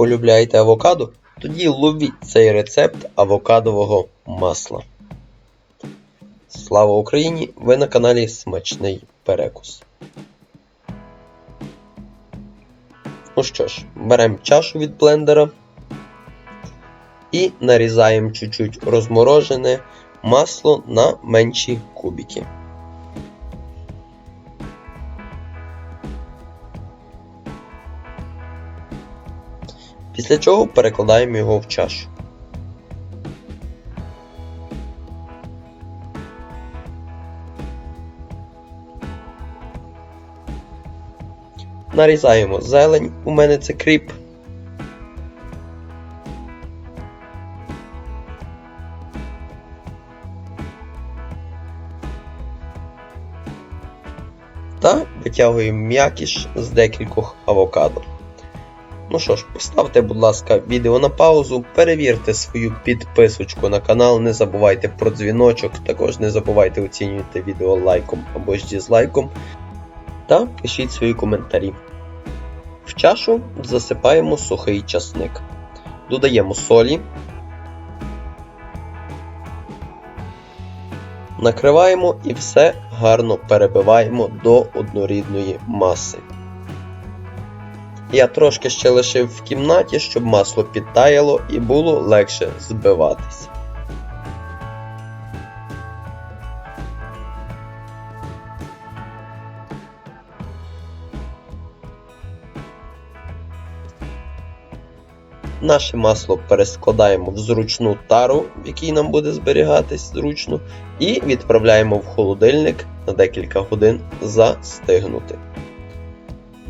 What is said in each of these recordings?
полюбляєте авокадо, тоді ловіть цей рецепт авокадового масла. Слава Україні! Ви на каналі Смачний Перекус. Ну що ж, беремо чашу від блендера і нарізаємо чуть-чуть розморожене масло на менші кубики. Після чого перекладаємо його в чашу. Нарізаємо зелень, у мене це кріп. Та витягуємо м'якіш з декількох авокадо. Ну що ж, поставте, будь ласка, відео на паузу, перевірте свою підписочку на канал, не забувайте про дзвіночок, також не забувайте оцінювати відео лайком або ж дізлайком. Та пишіть свої коментарі. В чашу засипаємо сухий часник. Додаємо солі. Накриваємо і все гарно перебиваємо до однорідної маси. Я трошки ще лишив в кімнаті, щоб масло підтаяло і було легше збиватися. Наше масло перескладаємо в зручну тару, в якій нам буде зберігатись зручно, і відправляємо в холодильник на декілька годин застигнути.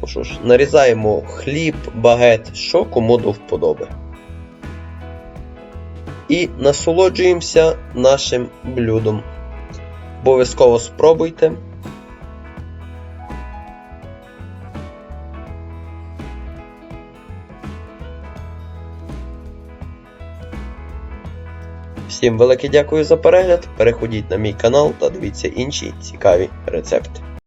Ну що ж, нарізаємо хліб, багет, що кому до вподоби. І насолоджуємося нашим блюдом. Обов'язково спробуйте. Всім велике дякую за перегляд. Переходіть на мій канал та дивіться інші цікаві рецепти.